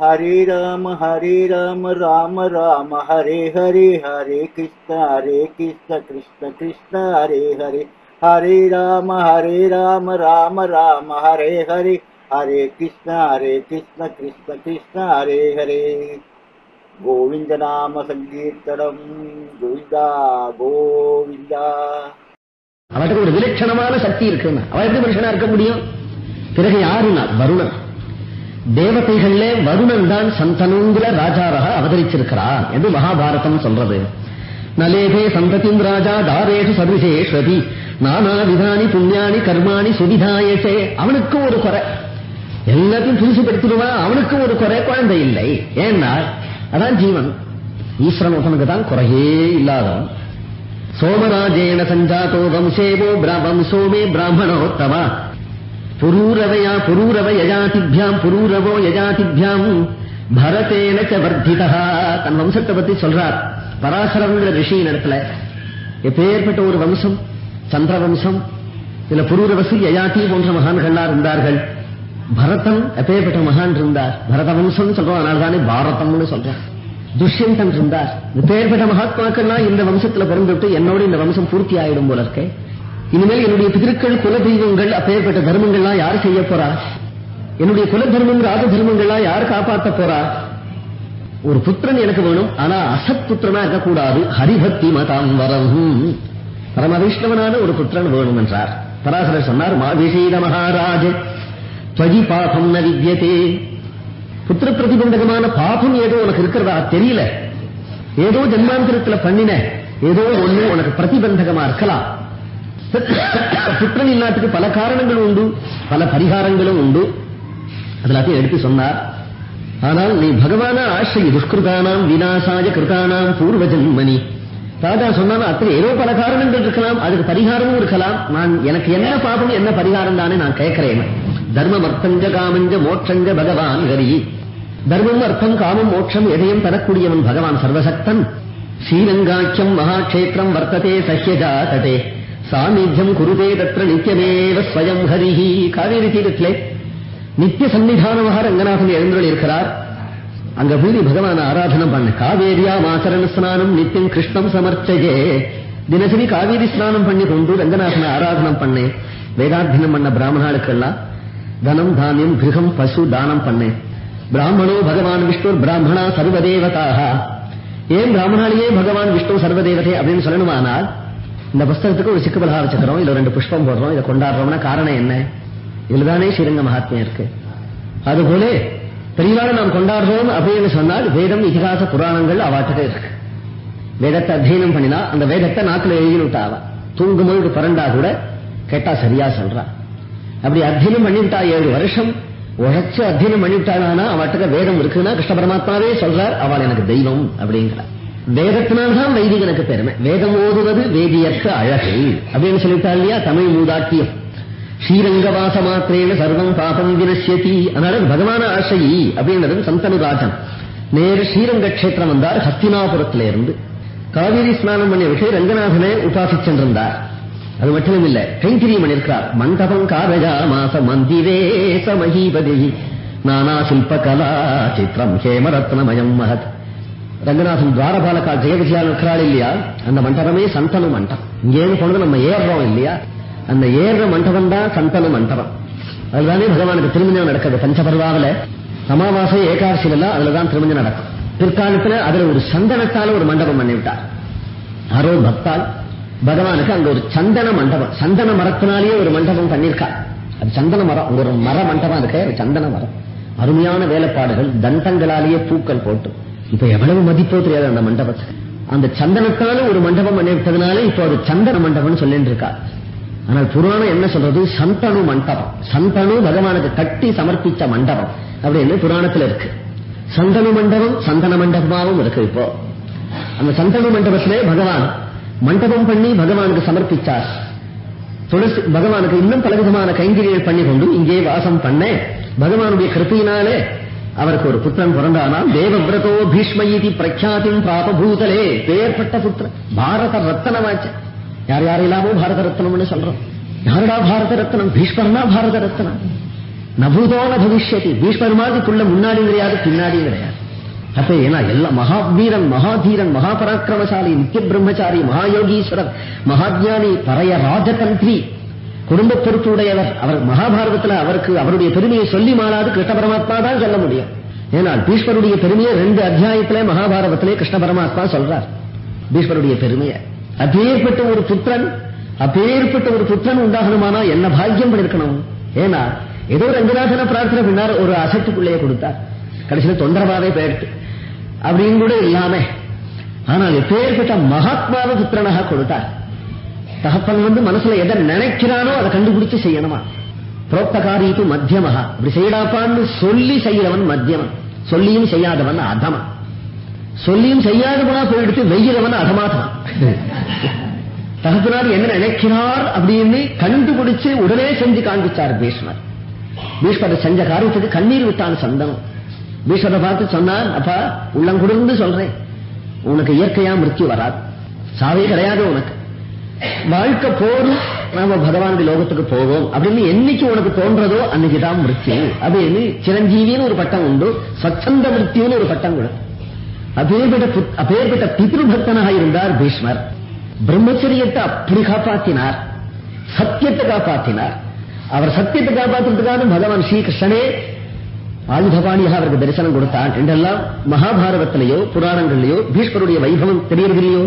ஹரே ராம ஹரே ராம ராம ராம ஹரே ஹரே ஹரே கிருஷ்ண ஹரே கிருஷ்ண கிருஷ்ண கிருஷ்ண ஹரே ஹரே. ஹரே ராம ஹரே ராம ராம ராம ஹரே ஹரே. ஹரே கிருஷ்ண ஹரே கிருஷ்ண கிருஷ்ண கிருஷ்ண ஹரே ஹரே. கோவிந்த நாம சங்கீர்த்தனம். கோவிந்தா கோவிந்தா. அவனுக்கு ஒரு விலட்சணமான சக்தி இருக்குன்னா. அவன் எப்படி மனுஷனா இருக்க முடியும்? பிறகு யாருன்னா? வருணன். தேவதைகள்ல வருணன் தான் சந்தனுங்கிற ராஜாவாக அவதரிச்சிருக்கிறார் என்று மகாபாரதம் சொல்றது. நலேபே சந்ததிம் ராஜா தாரேஷு சதுசேஸ்வதி நானா விதானி புண்ணியானி கர்மாணி சுவிதாயசே. அவனுக்கும் ஒரு குறை. எல்லாத்தையும் புதுசுபடுத்திடுவான் அவனுக்கும் ஒரு குறை. குழந்தை இல்லை. ஏன்னா அதான் ஜீவன். ஈஸ்வரன் ஒருத்தனுக்கு தான் குறையே இல்லாதவன். சோமராஜேன சஞ்சாதோ வம்சேவோ வம்சோமே பிராமணோத்தவா புரூரவயா புரூரவ யஜாதிபியாம் புரூரவோ யஜாதிபியாம் பரதேன வர்த்திதா தன் வம்சத்தை பத்தி சொல்றார். பராசரங்கிற ரிஷியின் இடத்துல எப்பேற்பட்ட ஒரு வம்சம் சந்திர வம்சம் இதுல புரூரவசு யஜாதி போன்ற மகான்கள்லாம் இருந்தார்கள். பரதன் எப்பேற்பட்ட மகான் இருந்தார். பரத வம்சம் சொல்றோம் அதனால தானே பாரதம்னு சொல்றேன் துஷ்யந்தன் இருந்தார். இப்பேற்பட்ட மகாத்மாக்கள்லாம் இந்த வம்சத்துல பிறந்துட்டு என்னோட இந்த வம்சம் பூர்த்தி ஆயிடும் போல இருக்கே. இனிமேல் என்னுடைய பிதற்கள் குல தெய்வங்கள் அப்பேற்பட்ட தர்மங்கள்லாம் யார் செய்ய போறா? என்னுடைய குல தர்மம் ராஜ தர்மங்கள்லாம் யார் காப்பாற்ற போறா? ஒரு புத்திரன் எனக்கு வேணும். ஆனா அசத் புத்திரனா இருக்கக்கூடாது. ஹரிபக்தி மதாம் வரவும் பரம வைஷ்ணவனான ஒரு புத்திரன் வேணும் என்றார் பராசரர் சொன்னார் மாவிஷீட மகாராஜ துவஜி பாபம் ந வித்யதே. புத்திர பிரதிபந்தகமான பாபம் ஏதோ உனக்கு இருக்கிறதா? தெரியல. ஏதோ ஜன்மாந்திரத்துல பண்ணின. ஏதோ ஒண்ணு உனக்கு பிரதிபந்தகமா இருக்கலாம். புத்திரன் இல்லாட்டுக்கு பல காரணங்கள் உண்டு பல பரிகாரங்களும் உண்டு. அதெல்லாத்தையும் எடுத்து சொன்னார். ஆனால் நீ பகவான ஆசிரிய துஷ்கிருதானாம் விநாசாய கிருதானாம் பூர்வ ஜன்மனி ராஜா சொன்னாலும் அத்தனை ஏதோ பல காரணங்கள் இருக்கலாம் அதுக்கு பரிகாரமும் இருக்கலாம். நான் எனக்கு என்ன பாபம் என்ன பரிகாரம் தானே நான் கேட்கிறேன். தர்மம் அர்த்தஞ்ச காமஞ்ச மோட்சஞ்ச பகவான் ஹரி. தர்மம் அர்த்தம் காமம் மோட்சம் எதையும் தரக்கூடியவன் பகவான் சர்வசக்தன். ஸ்ரீரங்காக்கியம் மகாட்சேத்திரம் வர்த்ததே சஹ்யஜா தடே சாநித்தியம் குருதே தத்திர நித்தியமேவ ஸ்வயம் ஹரிஹி. காவேரி தீரத்திலே நித்திய சன்னிதானமாக ரங்கநாதன் எழுந்தருள் இருக்கிறார். அங்க போய் பகவான் ஆராதனம் பண்ண. காவேரியா மாசரண ஸ்நானம் நித்தியம் கிருஷ்ணம் சமர்ச்சஜே தினசரி காவேரி ஸ்நானம் பண்ணி கொண்டு ரங்கநாதனை ஆராதனம் பண்ணேன் வேதாத்தியனம் பண்ண பிராமணாளுக்கெல்லாம் தனம் தானியம் கிரகம் பசு தானம் பண்ணேன் பிராமணோ பகவான் விஷ்ணு பிராமணா சர்வதேவதாக. ஏன் பிராமணாலேயே பகவான் விஷ்ணு சர்வதேவதை அப்படின்னு சொல்லணுமானால் இந்த புஸ்தகத்துக்கு ஒரு சிக்கபலா வச்சுக்கிறோம் இதுல ரெண்டு புஷ்பம் போடுறோம் இதை கொண்டாடுறோம்னா காரணம் என்ன? இதுதானே ஸ்ரீரங்க மகாத்மியம் இருக்கு. அதுபோல பெரியவாளை நாம் கொண்டாடுறோம் அப்படின்னு சொன்னால் வேதம் இதிகாச புராணங்கள் அவாட்டுக்கு இருக்கு. வேதத்தை அத்தியனம் பண்ணினா அந்த வேதத்தை நாக்கில் எழுதினுட்டாவா தூங்கும்போது பரண்டா கூட கேட்டா சரியா சொல்றா. அப்படி அத்தியனம் பண்ணிவிட்டா ஏழு வருஷம் உழைச்சு அத்தியனம் பண்ணிவிட்டானா அவட்டுக்கு வேதம் இருக்குன்னா கிருஷ்ண பரமாத்மாவே சொல்றார் அவள் எனக்கு தெய்வம் அப்படிங்கிறார். வேதத்தினால்தான் வைதிகனுக்கு பெருமை. வேதம் ஓதுவது வேதியற்ற அழகு. அப்படின்னு சொல்லிட்டா இல்லையா? தமிழ் மூதாட்டியம். ஸ்ரீரங்கவாச மாத்திரேன சர்வம் பாபம் வினசியதி அதனால பகவான ஆசையி அப்படின்றது சந்தனுராஜன் நேரு ஸ்ரீரங்க கஷேத்திரம் வந்தார் ஹஸ்தினாபுரத்தில இருந்து காவிரி ஸ்நானம் பண்ணிய விஷயம் ரங்கநாதனை உபாசிச்சென்றிருந்தார் அது மட்டும் இல்ல கைங்கரியம் பண்ணிருக்கிறார் மண்டபம் காரஜா மாச மந்திரே சமஹீபதி. நானா சில்ப கலா சித்திரம் ஹேமரத்னமயம் மகத். ரங்கநாதன் துவாரபாலகா ஜெயவிஜயா இருக்கிறாள் இல்லையா? அந்த மண்டபமே சந்தனு மண்டபம். இங்கேருந்து போனது நம்ம ஏறுறோம் இல்லையா? அந்த ஏறுற மண்டபம் தான் சந்தனு மண்டபம். அதுதானே பகவானுக்கு திருமணம் நடக்குது. பஞ்சபர்வாவில அமாவாசை ஏகாதசியில அதுலதான் திருமணம் நடக்கும். பிற்காலத்துல அதுல ஒரு சந்தனத்தால ஒரு மண்டபம் பண்ணிவிட்டார். யாரோ பக்தால் பகவானுக்கு அங்க ஒரு சந்தன மண்டபம். சந்தன மரத்தினாலேயே ஒரு மண்டபம் பண்ணியிருக்கா அது சந்தன மரம். அங்க ஒரு மர மண்டபம் இருக்கு. சந்தன மரம். அருமையான வேலைப்பாடுகள். தந்தங்களாலேயே பூக்கள் போட்டு இப்ப எவ்வளவு மதிப்போ தெரியாது அந்த மண்டபத்துக்கு அந்த சந்தனத்தால ஒரு மண்டபம் பண்ணிவிட்டதுனால இப்போ அது சந்தன மண்டபம்னு சொல்லிட்டு இருக்கா ஆனால் புராணம் என்ன சொல்றது? சந்தனு மண்டபம். சந்தனு பகவானுக்கு கட்டி சமர்ப்பிச்ச மண்டபம். அப்படின்னு புராணத்துல இருக்கு. சந்தனு மண்டபம் சந்தன மண்டபமாவும் இருக்கு இப்போ. அந்த சந்தன மண்டபத்திலே பகவான் மண்டபம் பண்ணி பகவானுக்கு சமர்ப்பித்தார் துளசி பகவானுக்கு இன்னும் பலவிதமான கைங்கரியங்கள் பண்ணி கொண்டு இங்கே வாசம் பண்ண பகவானுடைய கிருப்பையினாலே அவருக்கு ஒரு புத்திரன் பிறந்தானாம் தேவவிரதோ பீஷ்மயிதி பிரக்யாத்தின் பிராப பூதலே பேர்பட்ட புத்திரன் பாரத ரத்தனமாச்சு யார் யாரெல்லாமோ பாரத ரத்னம்னு சொல்றோம். யாருடா பாரத ரத்னம்? பீஷ்மர்னா பாரத ரத்னம். நபூதோன ந பவிஷ்யதி. பீஷ்மர் மாதிரி புள்ள முன்னாடியும் கிடையாது பின்னாடி கிடையாது. அப்ப ஏன்னா எல்லா மகாவீரன் மகாதீரன் மகாபராக்கிரமசாலி நித்திய பிரம்மச்சாரி மகாயோகீஸ்வரர் மகாஜானி பரைய ராஜதந்திரி குடும்ப பொறுப்புடையவர் அவர் மகாபாரதத்தில் அவருக்கு அவருடைய பெருமையை சொல்லி மாறாது கிருஷ்ண பரமாத்மா தான் சொல்ல முடியும். ஏனால் பீஷ்மருடைய பெருமையை ரெண்டு அத்தியாயத்திலே மகாபாரதத்திலே கிருஷ்ண பரமாத்மா சொல்றார். பீஷ்மருடைய பெருமையை. அப்பேற்பட்ட ஒரு புத்திரன் அப்பேற்பட்ட ஒரு புத்திரன் உண்டாகணுமானா என்ன பாக்கியம் பண்ணிருக்கணும்? ஏன்னா ஏதோ ரங்கநாதன பிரார்த்தனை பண்ணார் ஒரு அசத்துக்குள்ளேயே கொடுத்தார். கடைசியில் தொந்தரவாவே போயிடுத்து அப்படின்னு கூட இல்லாம ஆனால் எப்பேற்பட்ட மகாத்மாவ புத்திரனாக கொடுத்தார். தகப்பன் வந்து மனசுல எதை நினைக்கிறானோ அதை கண்டுபிடிச்சு செய்யணுமா? புரோக்தகாரீத்து மத்தியமஹா. இப்படி செய்யடாப்பான்னு சொல்லி செய்யறவன் மத்தியமன் சொல்லியும் செய்யாதவன் அதமன். சொல்லியும் செய்யாதவனா போயிடுத்து வெய்யறவன் அதமாதவன் தகப்பனார் என்ன நினைக்கிறார் அப்படின்னு கண்டுபிடிச்சு உடனே செஞ்சு காண்பிச்சார் பீஷ்மர். பீஷ்மர் செஞ்ச காரியத்துக்கு கண்ணீர் விட்டான் சந்தனம் பீஷ்மரை பார்த்து சொன்னார் அப்பா உள்ளங்குடிர்ந்து சொல்றேன். உனக்கு இயற்கையா மிருத்தி வராது. சாவே கிடையாது உனக்கு. வாழ்க்கை போரும் நாம பகவானுடைய லோகத்துக்கு போவோம் அப்படின்னு என்னைக்கு உனக்கு தோன்றதோ அன்னைக்கு மிருத்யு அப்படின்னு சிரஞ்சீவின்னு ஒரு பட்டம் உண்டு சச்சந்த மிருத்யுன்னு ஒரு பட்டம் கூட. அப்பேற்பட்ட புத்- அப்பேற்பட்ட பித்ருபக்தனாக இருந்தார் பீஷ்மர். பிரம்மச்சரியத்தை அப்படி காப்பாத்தினார். சத்தியத்தை காப்பாத்தினார். அவர் சத்தியத்தை காப்பாற்றுறதுக்காக பகவான் ஸ்ரீகிருஷ்ணனே ஆயுதபாணியாக அவருக்கு தரிசனம் கொடுத்தான் என்றெல்லாம் மகாபாரதத்திலேயோ புராணங்களிலேயோ பீஷ்மருடைய வைபவம் தெரியவில்லையோ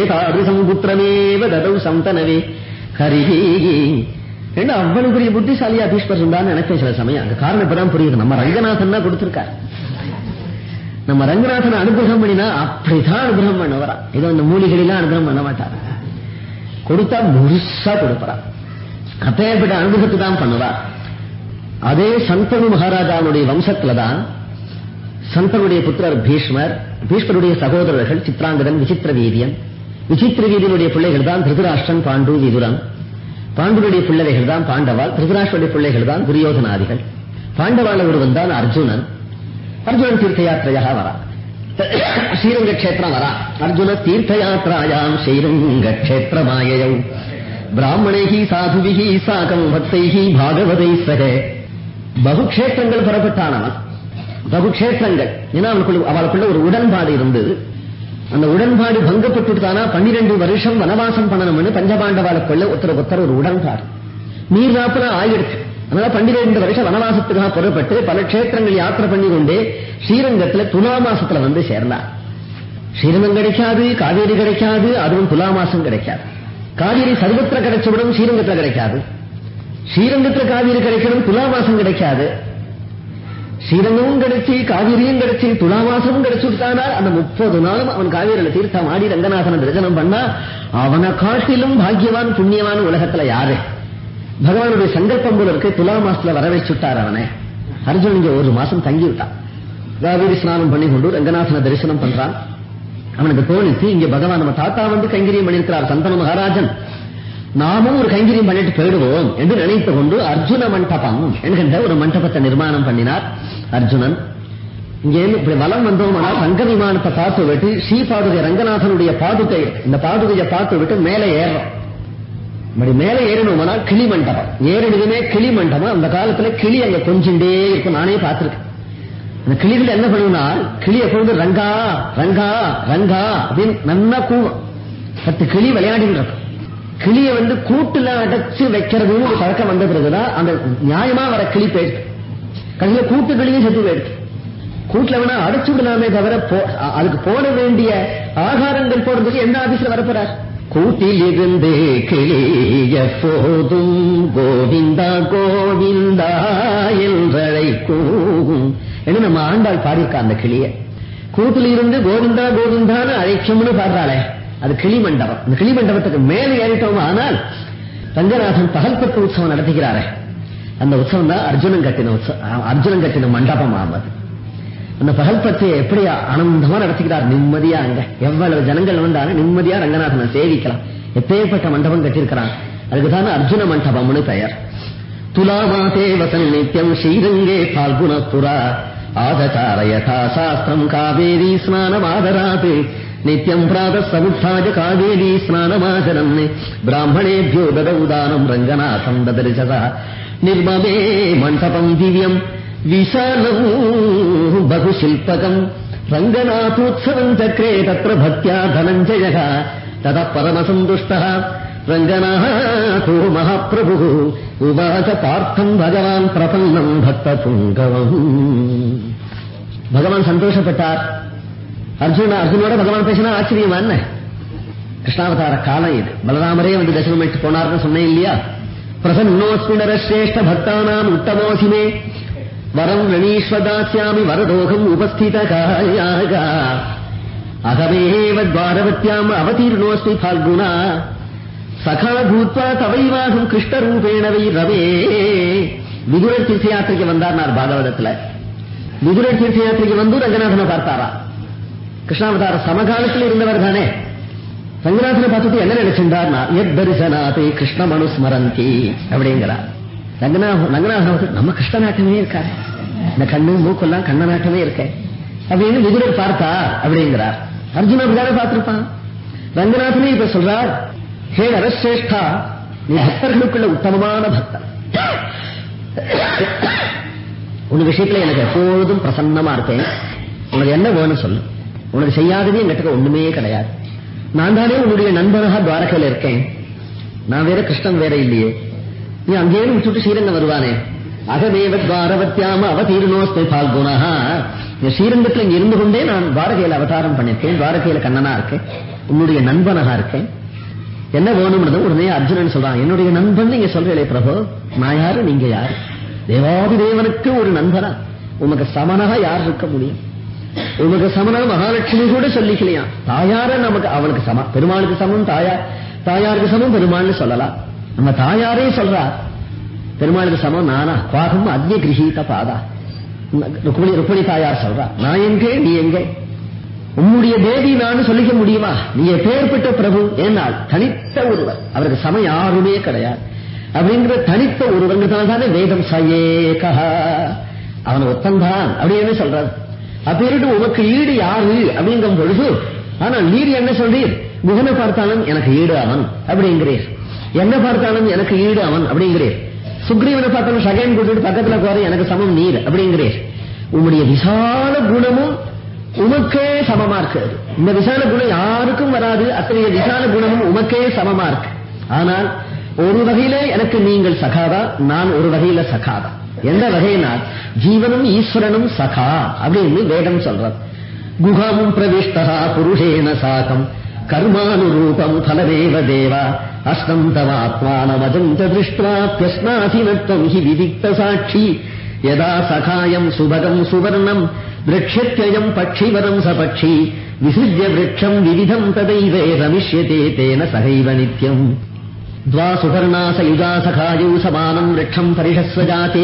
ஏகாதிசம் புத்திரமேவ ததவு சந்தனவே. ஹரிஹி என்ன அவ்வளவு பெரிய புத்திசாலியா பீஷ்மர் இருந்தான்னு நினைச்சேன் சில சமயம். அந்த காரணம் இப்பதான் புரியுது. நம்ம ரங்கநாதன் தான் கொடுத்திருக்கார். நம்ம ரங்கநாதன் அனுகிரகம் பண்ணினா அப்படிதான் அனுகிரகம் பண்ணுவாரா ஏதோ இந்த மூலிகளெல்லாம் அனுகிரகம் பண்ண மாட்டார். கொடுத்தா முழுசா கொடுப்பறா அப்பேற்பட்ட அனுகிரகத்தை தான் பண்ணுவார். அதே சந்தனு மகாராஜாவுடைய வம்சத்துல தான் சந்தனுடைய புத்திரர் பீஷ்மர் பீஷ்மருடைய சகோதரர்கள் சித்ராங்கதன் விசித்திர வீரியன். விசித்திர வீரியனுடைய பிள்ளைகள் தான் திருதராஷ்டிரன் பாண்டு விதுரன். பாண்டுடைய பிள்ளைகள் தான் பாண்டவால் திருதராஷ்டிரனுடைய பிள்ளைகள் தான் துரியோதனாதிகள். பாண்டவால ஒருவன் தான் அர்ஜுனன். அர்ஜுனன் தீர்த்த யாத்திரையாக வரா. ஸ்ரீரங்க கஷேத்திரம் வரா. அர்ஜுன தீர்த்த யாத்திராயாம் ஸ்ரீரங்க கஷேத்திரமாயௌ பிராமணைஹி சாதுவிகி சாகம் பக்தைஹி பாகவதை சக பகுக்ஷேத்திரங்கள் புறப்பட்டானவன் பகுக்ஷேத்திரங்கள். ஏன்னா அவளுக்குள்ள அவளுக்குள்ள ஒரு உடன்பாடு இருந்தது அந்த உடன்பாடு பங்கப்பட்டுட்டானா பன்னிரெண்டு வருஷம் வனவாசம் பண்ணணும்னு பஞ்சபாண்டவாளுக்குள்ள ஒருத்தர் ஒருத்தர் ஒரு உடன்பாடு. நீர்நாப்புல ஆயிடுச்சு. அதனால பன்னிரெண்டு வருஷம் வனவாசத்துக்காக புறப்பட்டு பல கஷேத்திரங்கள் யாத்திரை பண்ணி கொண்டு ஸ்ரீரங்கத்துல துலா மாசத்துல வந்து சேர்ந்தார். ஸ்ரீரங்கம் கிடைக்காது காவேரி கிடைக்காது அதுவும் துலா மாசம் கிடைக்காது. காவேரி சர்வத்திர கிடைச்சவிடும் ஸ்ரீரங்கத்துல கிடைக்காது. ஸ்ரீரங்கத்துல காவேரி கிடைக்கணும் துலா மாசம் கிடைக்காது. ஸ்ரீரங்கமும் கிடைச்சி காவிரியும் கிடைச்சி துலாவாசமும் கிடைச்சுட்டானால் அந்த முப்பது நாளும் அவன் காவிரியில தீர்த்தம் ஆடி ரங்கநாதன தரிசனம் பண்ணா அவனை காட்டிலும் பாக்கியவான் புண்ணியவான் உலகத்துல யாரு? பகவானுடைய சங்கல்பம் போல இருக்கு துலா மாசத்துல வர வச்சுட்டார் அவனை. அர்ஜுன் இங்க ஒரு மாசம் தங்கி விட்டான் காவிரி ஸ்நானம் பண்ணி கொண்டு ரங்கநாதன தரிசனம் பண்றான். அவனுக்கு தோணித்து இங்க பகவான் நம்ம தாத்தா வந்து கைங்கரியம் பண்ணியிருக்கிறார் சந்தன மகாராஜன். நாமும் ஒரு கைங்கரியம் பண்ணிட்டு போயிடுவோம் என்று நினைத்து கொண்டு அர்ஜுன மண்டபம் என்கின்ற ஒரு மண்டபத்தை நிர்மாணம் பண்ணினார் அர்ஜுனன். இங்கே இப்படி வலம் வந்தோம்னா ரங்க விமானத்தை பார்த்து விட்டு ஸ்ரீ பாதுகை ரங்கநாதனுடைய பாதுகை இந்த பாதுகையை பார்த்து விட்டு மேலே ஏறுறோம் இப்படி மேலே ஏறணும்னா கிளி மண்டபம். ஏறினதுமே கிளி மண்டபம். அந்த காலத்துல கிளி அங்க கொஞ்சிண்டே இருக்கும். நானே பார்த்திருக்கேன். அந்த கிளிகள் என்ன பண்ணுவனா கிளிய கொண்டு ரங்கா ரங்கா ரங்கா அப்படின்னு நல்லா கூவும். பத்து கிளி விளையாடிட்டு இருக்கும். கிளிய வந்து கூட்டுல அடைச்சு வைக்கிறதுன்னு ஒரு பழக்கம் வந்த பிறகுதான் அந்த நியாயமா வர கிளி போயிருக்கு. கடைசியில கூட்டு கிளியும் செத்து போயிருக்கு. கூட்டுல வேணா அடைச்சு விடலாமே தவிர போ- அதுக்கு போட வேண்டிய ஆகாரங்கள் போடுறதுக்கு எந்த ஆபீஸ்ல வரப்போறார்? கூட்டில் இருந்து கிளி எப்போதும் கோவிந்தா கோவிந்தா என்றழைக்கும். என்று நம்ம ஆண்டாள் பாடியிருக்கா அந்த கிளிய? கூட்டில் இருந்து கோவிந்தா கோவிந்தான்னு அழைக்கும்னு பாடுறாளே. அது கிளி மண்டபம் இந்த கிளி மண்டபத்துக்கு மேலே ஏறிட்டோம் ஆனால் ரங்கநாதன் பகல்பட்டு உற்சவம் நடத்துகிறாரே. அந்த உற்சவம் தான் அர்ஜுனன் கட்டின உற்சவம் அர்ஜுனன் கட்டின மண்டபம் ஆமது அந்த பகல் பற்றிய எப்படி ஆனந்தமா நடத்துகிறார்? நிம்மதியா அங்க. எவ்வளவு ஜனங்கள் வந்தாலும் நிம்மதியா ரங்கநாதனை சேவிக்கலாம். எப்பேற்பட்ட மண்டபம் கட்டியிருக்கிறான்? அதுக்குதான் அர்ஜுன மண்டபம்னு பெயர். துலாமாதே வசன் நித்யம் ஸ்ரீரங்கே பால்குணப்புரா ஆதச்சார யதா சாஸ்திரம் காவேரி ஸ்நானம் ஆதராது നിത്യം പ്രാത സമുത്ഥാജ കാവേരി സ്നാനമാചരം ബ്രാഹ്മണേഭ്യോ ദദൗദാനം രംഗനാഥം ദദർശത നിർമ്മമേ മണ്ഡപം ദിവ്യം വിശാലവും ബഹുശില്പകം രംഗനാഥോത്സവം ചക്രേ തത്ര ഭക്യാ ധനഞ്ജയ തത പരമസന്തുഷ്ട രംഗനാഥോ മഹാപ്രഭു ഉവാച പാർത്ഥം ഭഗവാൻ പ്രസന്നം ഭക്തപുങ്കവം ഭഗവാൻ സന്തോഷപ്പെട്ടാർ அர்ஜுன அர்ஜுனோட பகவான் பேசினா ஆச்சரியமா என்ன? கிருஷ்ணாவதார காலம் இது. பலராமரே வந்து தசமம் எடுத்து போனார்னு சொன்னேன் இல்லையா? பிரசன்னோஸ்மிணர சிரேஷ்ட பக்தானாம் உத்தமோசிமே. வரம் ரணீஸ்வதாஸ்யாமி வரதோகம் உபஸ்தித காயாக. அகமேவ துவாரவத்யாம் அவதீர்ணோஸ்மி பால்குணா சகா பூத்வா தவைவாகும் கிருஷ்ணரூபேண வை ரவே விதுரர் தீர்த்த யாத்திரைக்கு வந்தார்னார் பாகவதத்துல விதுரர் தீர்த்த யாத்திரைக்கு வந்து ரங்கநாதனை பார்த்தாரா கிருஷ்ணாவதார சமகாலத்தில் இருந்தவர் தானே. ரங்கநாதனை பார்த்துட்டு என்ன நினைச்சிருந்தார்னா எத் தரிசனாதே கிருஷ்ண மனுஸ்மரந்தி அப்படிங்கிறார். ரங்கநாத ரங்கநாதன் நம்ம கிருஷ்ண நாட்டமே இருக்காரு இந்த கண்ணு மூக்கெல்லாம் கண்ண நாட்டமே இருக்க. அப்படின்னு விதுரர் பார்த்தா அப்படிங்கிறார். அர்ஜுன் அப்படிதானே பார்த்திருப்பான். ரங்கநாதனே இப்ப சொல்றார் ஹே நரசிரேஷ்டா நீ பக்தர்களுக்குள்ள உத்தமமான பக்தன். உன் விஷயத்துல எனக்கு எப்பொழுதும் பிரசன்னமா இருப்பேன் உனக்கு என்ன வேணும் சொல்லு. உனக்கு செய்யாததே என்கிட்ட ஒண்ணுமே கிடையாது. நான் தானே உன்னுடைய நண்பனாக துவாரகையில இருக்கேன். நான் வேற கிருஷ்ணன் வேற இல்லையே. நீ அங்கேயே விட்டுட்டு ஸ்ரீரங்கம் வருவானே. அகமேவ துவாரவத்தியாம அவதீர்ணோஸ்மை பால்குணா இந்த ஸ்ரீரங்கத்துல இங்க இருந்து கொண்டே நான் துவாரகையில அவதாரம் பண்ணிருக்கேன் துவாரகையில கண்ணனா இருக்கேன். உன்னுடைய நண்பனாக இருக்கேன். என்ன வேணும்னு உடனே அர்ஜுனன் சொல்றான் என்னுடைய நண்பன் நீங்க சொல்றீங்களே பிரபு நான் யாரு? நீங்க யாரு? தேவாதி தேவனுக்கு ஒரு நண்பனா? உனக்கு சமனாக யார் இருக்க முடியும்? உமக்கு சமனா மகாலட்சுமி கூட சொல்லிக்கலையா? தாயார நமக்கு அவனுக்கு சமம் பெருமாளுக்கு சமம் தாயார் தாயாருக்கு சமம் பெருமாள்னு சொல்லலாம். நம்ம தாயாரே சொல்றா பெருமாளுக்கு சமம் நானா? பாகம் அக்னி கிரகீத பாதா. ருக்மணி ருக்மணி தாயார் சொல்றா நான் எங்கே நீ எங்கே? உன்னுடைய தேவி நான் சொல்லிக்க முடியுமா? நீ பேர்பட்ட பிரபு ஏனால் தனித்த ஒருவர் அவருக்கு சம யாருமே கிடையாது. அப்படிங்கிற தனித்த ஒருவங்கிறதால தானே வேதம் சயேகா அவன் ஒத்தந்தான் அப்படின்னு சொல்றாரு. அப்பேரிட்டு உனக்கு ஈடு யாரு? அப்படிங்கும் பொழுது ஆனா நீர் என்ன சொல்றீர்? முகனை பார்த்தாலும் எனக்கு ஈடு அவன் அப்படிங்கிறீர். என்ன பார்த்தாலும் எனக்கு ஈடு அவன் அப்படிங்கிறீர். சுக்ரீவனை பார்த்தாலும் சகையன் கூட்டிட்டு பக்கத்துல போற எனக்கு சமம் நீர் அப்படிங்கிறீர். உன்னுடைய விசால குணமும் உமக்கே சமமா இருக்கு. இந்த விசால குணம் யாருக்கும் வராது. அத்தகைய விசால குணமும் உமக்கே சமமா இருக்கு. ஆனால் ஒரு வகையில எனக்கு நீங்கள் சகாதா நான் ஒரு வகையில சகாதா. எந்த வகையினால் ஜீவனும் ஈஸ்வரனும் சகா அப்படின்னு வேதம் சொல்றது குகாமும் பிரவிஷ்டா புருஷேன சாகம் கர்மானுரூபம் பலதேவ தேவா அஷ்டம் தவாத்மானமஜம் திருஷ்டாப்பியஸ்னாதினத்வம் ஹி விதிக்த சாட்சி யதா சகாயம் சுபகம் சுவர்ணம் விரக்ஷத்யயம் பட்சிவரம் சபக்ஷி விசிருஜ்ய விரக்ஷம் விவிதம் ததைவே ரமிஷ்யதே தேன சகைவ நித்யம் द्वा सुपर्णास युजा सखायौ समानम् वृक्षम् परिषस्वजाते